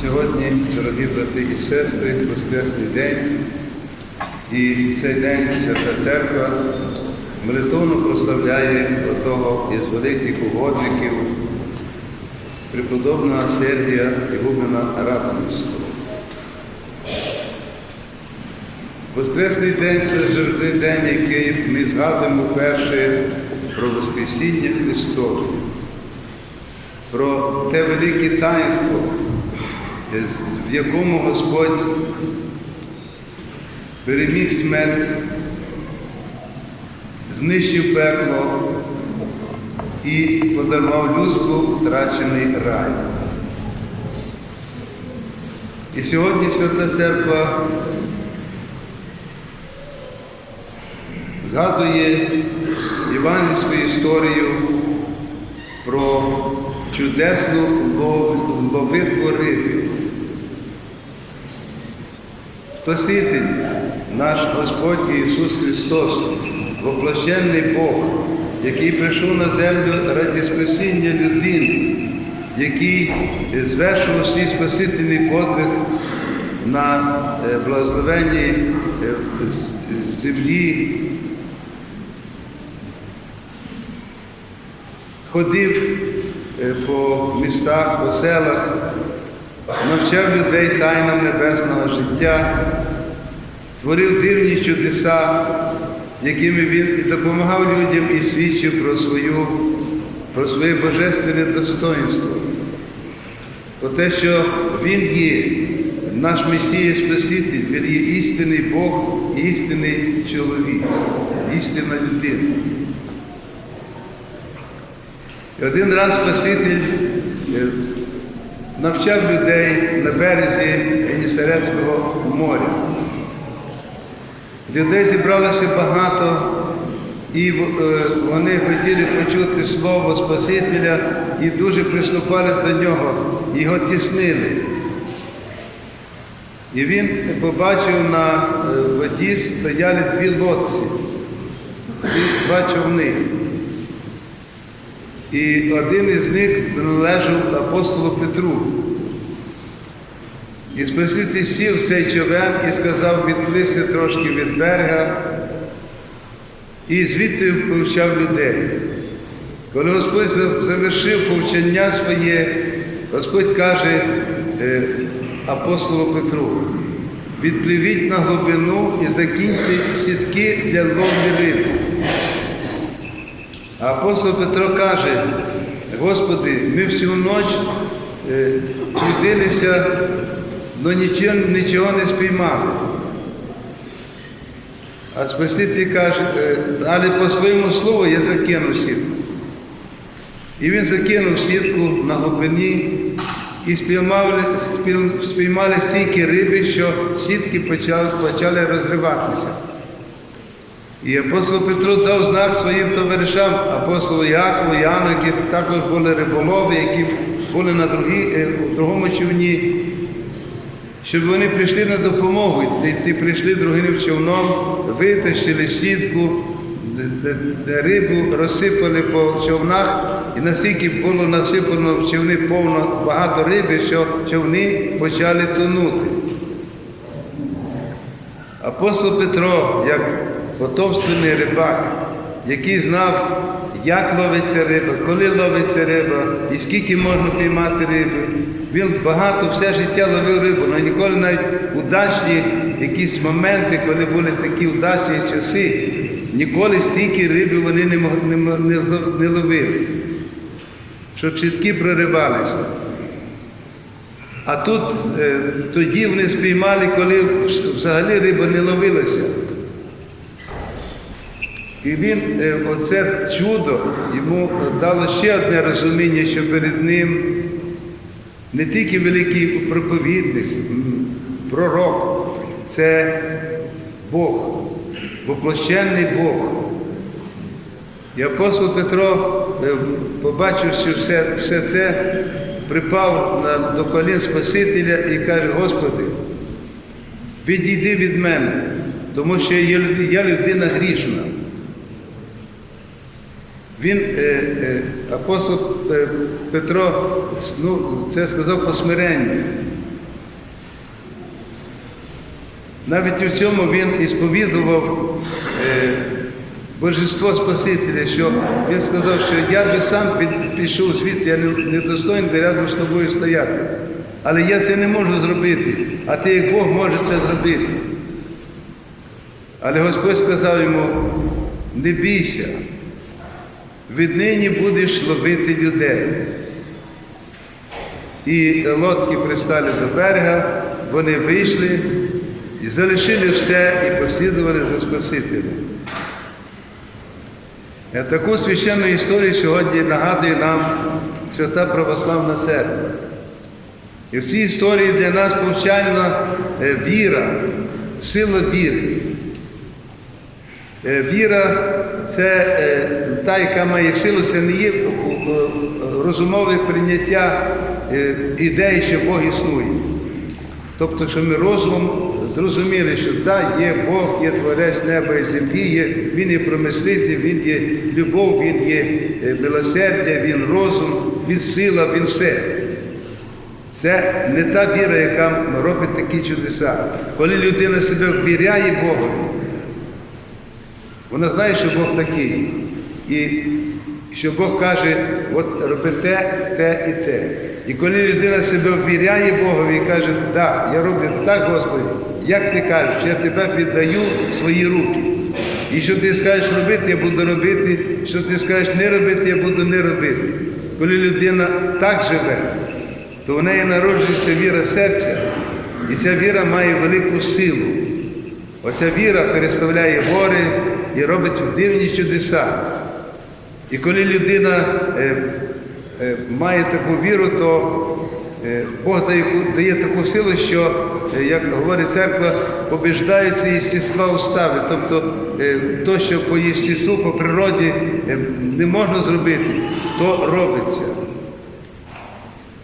Сьогодні, дорогі брати і сестри, Воскресний день, і в цей день Свята Церква молитовно прославляє одного із великих угодників, преподобного Сергія Ігумена Радонівського. Воскресний день це завжди день, який ми згадуємо вперше про Воскресіння Христове, про те велике таїнство, в якому Господь переміг смерть, знищив пекло і подарував людству втрачений рай. І сьогодні Свята Церква згадує євангельську історію про чудесну лов- ловитву риби. Спаситель, наш Господь Ісус Христос, воплощений Бог, який прийшов на землю ради спасіння людини, який звершував свій спасительний подвиг на е, благословенній е, землі, ходив е, по містах, по селах, навчав людей тайнам небесного життя, творив дивні чудеса, якими він і допомагав людям і свідчив про, свою, про своє божественне достоинство. Про те, що Він є наш Месія Спаситель, Він є істинний Бог, істинний чоловік, істинна людина. І один раз Спаситель е, навчав людей на березі Генісарецького моря. Людей зібралося багато, і е, вони хотіли почути Слово Спасителя і дуже приступали до нього, його тіснили. І він побачив на е, воді стояли дві лодці, два човни. І один із них належав апостолу Петру. І Спаситель сів в цей човен і сказав відплисти трошки від берега, і звідти повчав людей. Коли Господь завершив повчання своє, Господь каже е, апостолу Петру, відпливіть на глибину і закиньте сітки для ловлі риби. А апостол Петро каже, Господи, ми всю ніч е, трудилися, але нічого, нічого не спіймали. А Спаситель каже, е, але по своєму слову я закинув сітку. І він закинув сітку на глибині і спіймали, спіймали стільки риби, що сітки почали, почали розриватися. І апостол Петро дав знак своїм товаришам, апостолу Якову, Яну, які також були риболови, які були на другій, е, другому човні, щоб вони прийшли на допомогу. І прийшли другим човном, витащили сітку, рибу розсипали по човнах, і настільки було насипано в човни повно багато риби, що човни почали тонути. Апостол Петро, як потомственний рибак, який знав, як ловиться риба, коли ловиться риба і скільки можна піймати риби. Він багато все життя ловив рибу, але ніколи навіть удачні якісь моменти, коли були такі удачні часи, ніколи стільки риби вони не, не, не, не ловили, щоб чітки проривалися. А тут е, тоді вони спіймали, коли взагалі риба не ловилася. І він, е, оце чудо, йому дало ще одне розуміння, що перед ним не тільки великий проповідник, пророк, це Бог, воплощений Бог. І апостол Петро, е, побачивши все, все це, припав на, до колін Спасителя і каже, Господи, відійди від мене, тому що я, людина грішна. Він, е, е, апостол е, Петро, ну, це сказав по смиренню. Навіть у цьому він і сповідував Божество Спасителя, що він сказав, що я би сам пішов звідси, я не, достойний рядом з тобою стояти. Але я це не можу зробити, а ти як Бог можеш це зробити. Але Господь сказав йому, не бійся, віднині будеш ловити людей. І лодки пристали до берега, вони вийшли і залишили все і послідували за Спасителем. Е, Таку священну історію сьогодні нагадує нам Свята Православна Церква. І в цій історії для нас повчальна е, віра, сила віри. Е, Віра це та, яка має силу, це не є е, е, розумове прийняття е, ідеї, що Бог існує. Тобто, що ми розумом зрозуміли, що да, є Бог, є творець неба і землі, є, Він є промислитель, Він є любов, Він є милосердя, Він розум, Він сила, Він все. Це не та віра, яка робить такі чудеса. Коли людина себе ввіряє Богові, вона знає, що Бог такий. І що Бог каже, от роби те, те і те. І коли людина себе ввіряє Богові і каже, да, я роблю так, Господи, як ти кажеш, я тебе віддаю свої руки. І що ти скажеш робити, я буду робити, що ти скажеш не робити, я буду не робити. Коли людина так живе, то в неї народжується віра серця, і ця віра має велику силу. Оця віра переставляє гори і робить дивні чудеса. І коли людина е, е, має таку віру, то е, Бог дає, дає таку силу, що, як говорить церква, побіждаються єстіства устави. Тобто то, що по єстіству, по природі не можна зробити, то робиться.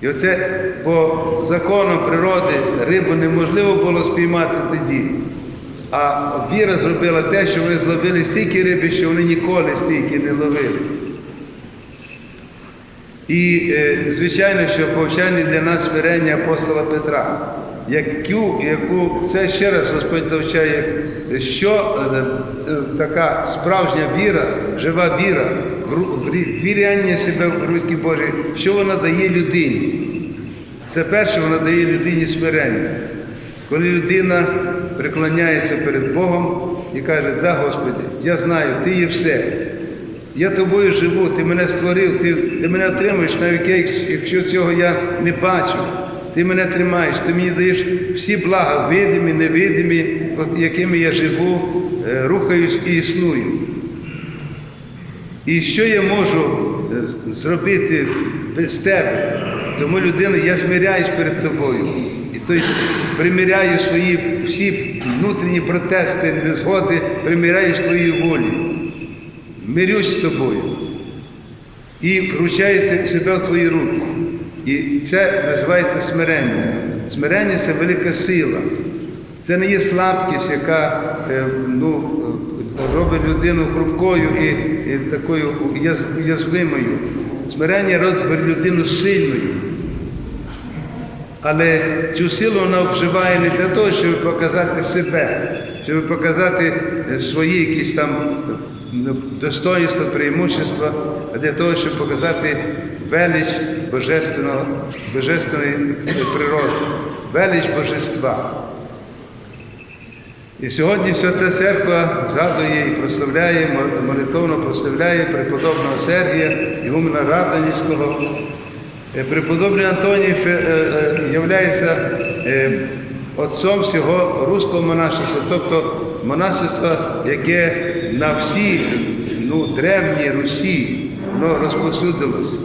І оце по законам природи рибу неможливо було спіймати тоді. А віра зробила те, що вони зловили стільки риби, що вони ніколи стільки не ловили. І, е, звичайно, що повчання для нас смирення апостола Петра, яку, яку це ще раз Господь навчає, що е, е, така справжня віра, жива віра, віряння себе в руки Божі, що вона дає людині. Це перше, вона дає людині смирення. Коли людина преклоняється перед Богом і каже, да, Господи, я знаю, Ти є все. Я тобою живу, ти мене створив, ти, ти мене отримуєш, навіть якщо цього я не бачу. Ти мене тримаєш, ти мені даєш всі блага, видимі, невидимі, якими я живу, е, рухаюсь і існую. І що я можу е, зробити без тебе? Тому людина, я смиряюсь перед тобою. І тобто приміряю свої всі внутрішні протести, незгоди, приміряю з твоєю волею. Мирюсь з тобою. І вручаю себе в твої руки. І це називається смирення. Смирення це велика сила. Це не є слабкість, яка е, ну, робить людину хрупкою і, і такою уяз- уязвимою. Смирення робить людину сильною. Але цю силу вона вживає не для того, щоб показати себе, щоб показати е, свої якісь там е, достоинства, преимущества, а для того, щоб показати велич божественної природи, велич божества. І сьогодні Свята Церква згадує і прославляє, молитовно прославляє преподобного Сергія, Ігумена Радонівського. Е, Преподобний Антоній є отцом всього руського монашества, тобто монашества, яке на всій ну, древній Русі воно розповсюдилось.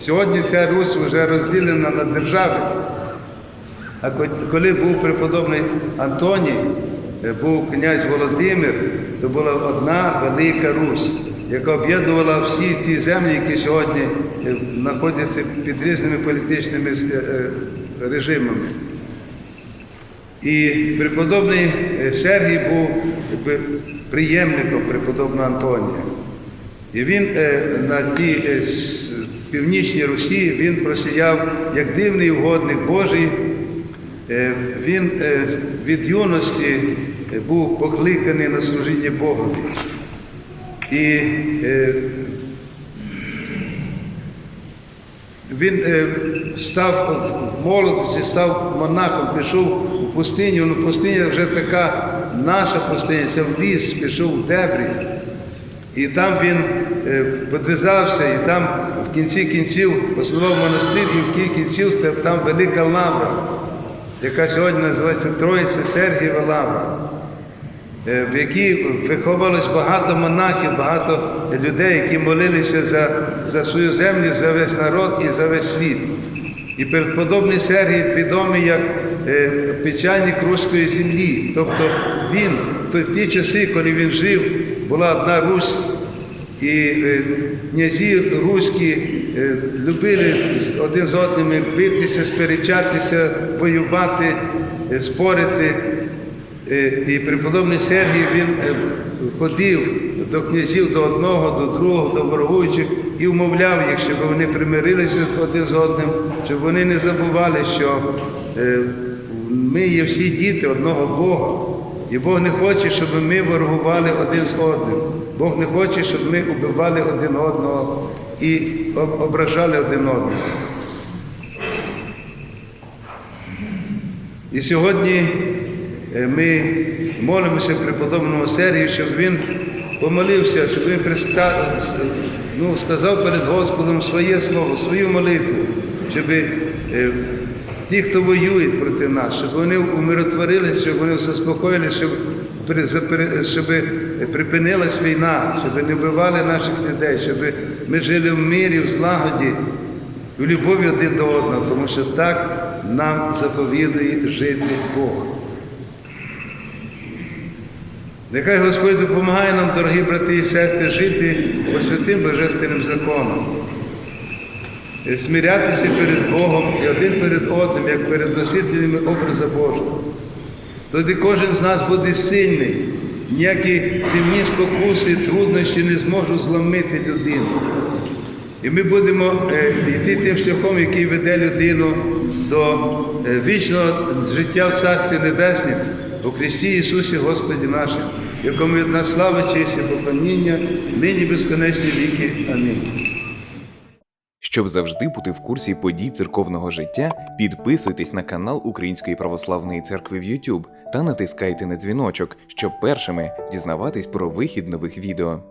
Сьогодні ця Русь вже розділена на держави. А коли був преподобний Антоній, е, був князь Володимир, то була одна велика Русь, яка об'єднувала всі ті землі, які сьогодні знаходяться під різними політичними е, режимами. І преподобний е, Сергій був приємником преподобного Антонія. І він е, на тій північній Русі він просіяв як дивний угодник Божий, він від юності був покликаний на служіння Богові. І е, він е, став в молодості, став монахом, пішов у пустиню. Ну, пустиня вже така наша пустиня, це в ліс, пішов в дебрі. І там він е, і там в кінці кінців основав монастир, і в кінці кінців там велика лавра, яка сьогодні називається Троїця Сергієва лавра, в якій виховувалось багато монахів, багато людей, які молилися за, за свою землю, за весь народ і за весь світ. І преподобний Сергій відомий як е, печальник руської землі. Тобто він то в ті часи, коли він жив, була одна Русь, і е, князі руські е, любили один з одним битися, сперечатися, воювати, е, спорити. Е, І преподобний Сергій він е, ходив до князів до одного, до другого, до ворогуючих і вмовляв їх, щоб вони примирилися один з одним, щоб вони не забували, що е, ми є всі діти одного Бога. І Бог не хоче, щоб ми ворогували один з одним. Бог не хоче, щоб ми убивали один одного і ображали один одного. І сьогодні ми молимося преподобному Сергію, щоб він помолився, щоб він ну, сказав перед Господом своє слово, свою молитву, щоб е, ті, хто воюють проти нас, щоб вони умиротворились, щоб вони заспокоїлися, щоб, щоб припинилась війна, щоб не вбивали наших людей, щоб ми жили в мирі, в злагоді, в любові один до одного, тому що так нам заповідує жити Бог. Нехай Господь допомагає нам, дорогі брати і сестри, жити по святим божественним законам, смирятися перед Богом і один перед одним, як перед носителями образа Божого. Тоді кожен з нас буде сильний, ніякі земні спокуси, труднощі не зможуть зламити людину. І ми будемо е, йти тим шляхом, який веде людину до е, вічного життя в Царстві Небеснім у Христі Ісусі Господі нашим, якому від нас слава, честь і поклоніння, нині безконечні віки. Амінь. Щоб завжди бути в курсі подій церковного життя, підписуйтесь на канал Української православної церкви в YouTube та натискайте на дзвіночок, щоб першими дізнаватись про вихід нових відео.